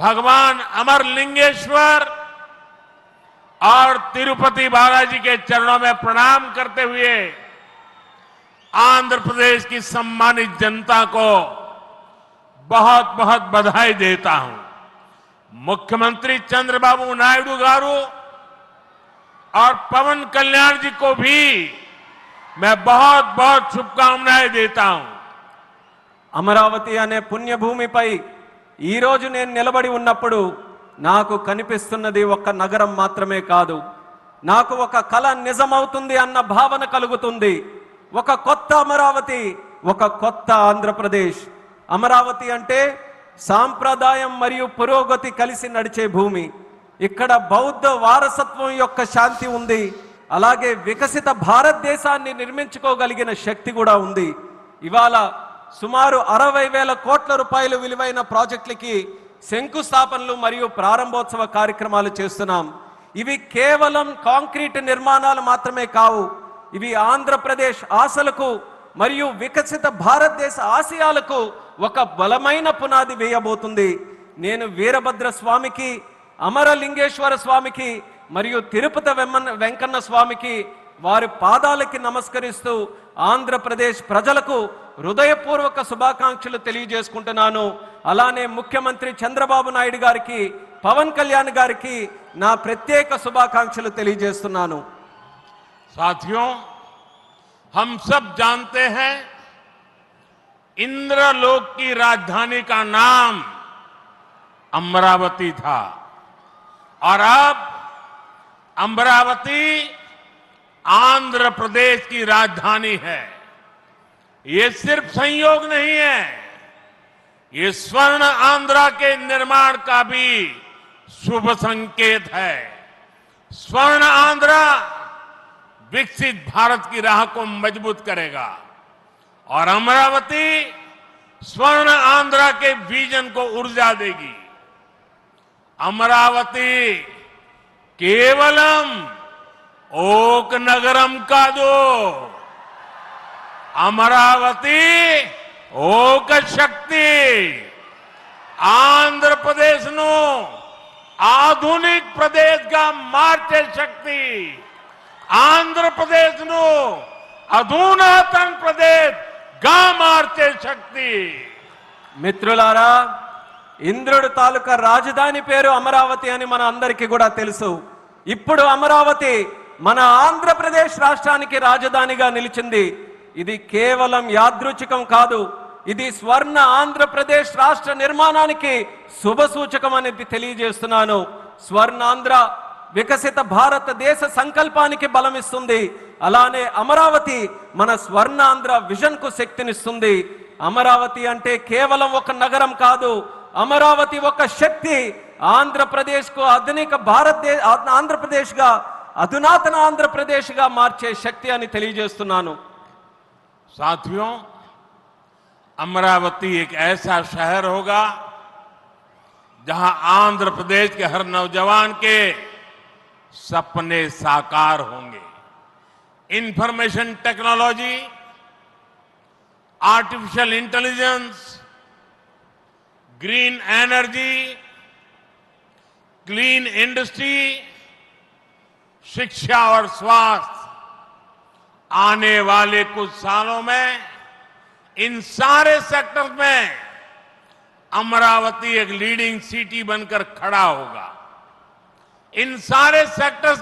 भगवान अमर लिंगेश्वर और तिरुपति बालाजी के चरणों में प्रणाम करते हुए आंध्र प्रदेश की सम्मानित जनता को बहुत बहुत बधाई देता हूं मुख्यमंत्री चंद्रबाबू नायडू गारू और पवन कल्याण जी को भी मैं बहुत बहुत शुभकामनाएं देता हूं अमरावती अने पुण्य भूमि पर ఈరోజు నేను నిలబడి ఉన్నప్పుడు నాకు కనిపిస్తున్నది ఒక నగరం మాత్రమే కాదు నాకు ఒక కళ నిజమవుతుంది అన్న భావన కలుగుతుంది ఒక కొత్త అమరావతి ఒక కొత్త ఆంధ్రప్రదేశ్ అమరావతి అంటే సాంప్రదాయం మరియు పురోగతి కలిసి నడిచే భూమి ఇక్కడ బౌద్ధ వారసత్వం యొక్క శాంతి ఉంది అలాగే వికసిత భారతదేశాన్ని నిర్మించుకోగలిగిన శక్తి కూడా ఉంది ఇవాళ సుమారు అరవై వేల కోట్ల రూపాయలు విలువైన ప్రాజెక్టులకి శంకుస్థాపనలు మరియు ప్రారంభోత్సవ కార్యక్రమాలు చేస్తున్నాం ఇవి కేవలం కాంక్రీట్ నిర్మాణాలు మాత్రమే కావు ఇవి ఆంధ్రప్రదేశ్ ఆశలకు మరియు వికసిత భారతదేశ ఆశయాలకు ఒక బలమైన పునాది వేయబోతుంది నేను వీరభద్ర స్వామికి అమరలింగేశ్వర స్వామికి మరియు తిరుపతి వెంకన్న స్వామికి వార పాదాలకు నమస్కరిస్తూ ఆంధ్రప్రదేశ్ ప్రజలకు హృదయపూర్వక శుభాకాంక్షలు తెలియజేసుకుంటున్నాను అలానే ముఖ్యమంత్రి చంద్రబాబు నాయడి గారికి పవన్ కళ్యాణ్ గారికి నా ప్రత్యేక శుభాకాంక్షలు తెలియజేస్తున్నాను साथियों हम सब जानते हैं इन्द्रलोक की राजधानी का नाम अमरावती था अरब अमरावती आंध्र प्रदेश की राजधानी है ये सिर्फ संयोग नहीं है ये स्वर्ण आंध्रा के निर्माण का भी शुभ संकेत है स्वर्ण आंध्रा विकसित भारत की राह को मजबूत करेगा और अमरावती स्वर्ण आंध्रा के विजन को ऊर्जा देगी अमरावती केवलम ఓక్ నగరం కాదు అమరావతి ఓక శక్తి ఆంధ్రప్రదేశ్ ను ఆధునిక ప్రదేశ్ గా మార్చే శక్తి ఆంధ్రప్రదేశ్ ను అధునాతన ప్రదేశ్ గా మార్చే శక్తి మిత్రులారా ఇంద్రుడు తాలూకా రాజధాని పేరు అమరావతి అని మన అందరికీ కూడా తెలుసు ఇప్పుడు అమరావతి మన ఆంధ్రప్రదేశ్ రాష్ట్రానికి రాజధానిగా నిలిచింది ఇది కేవలం యాదృచ్ఛికం కాదు ఇది స్వర్ణ ఆంధ్రప్రదేశ్ రాష్ట్ర నిర్మాణానికి శుభ సూచకం అనేది తెలియజేస్తున్నాను స్వర్ణాంధ్ర వికసిత భారతదేశ సంకల్పానికి బలమిస్తుంది అలానే అమరావతి మన స్వర్ణాంధ్ర విజన్కు శక్తినిస్తుంది అమరావతి అంటే కేవలం ఒక నగరం కాదు అమరావతి ఒక శక్తి ఆంధ్రప్రదేశ్కు ఆధునిక భారతదేశ ఆంధ్రప్రదేశ్గా आंध्र प्रदेश का मार्चे शक्ति తెలియజేస్తున్నాను साथियों अमरावती एक ऐसा शहर होगा जहां आंध्र प्रदेश के हर नौजवान के सपने साकार होंगे information technology artificial intelligence green energy clean industry शिक्षा और स्वास्थ्य आने वाले कुछ सालों में इन सारे सेक्टर में अमरावती एक लीडिंग सिटी बनकर खड़ा होगा इन सारे सेक्टर्स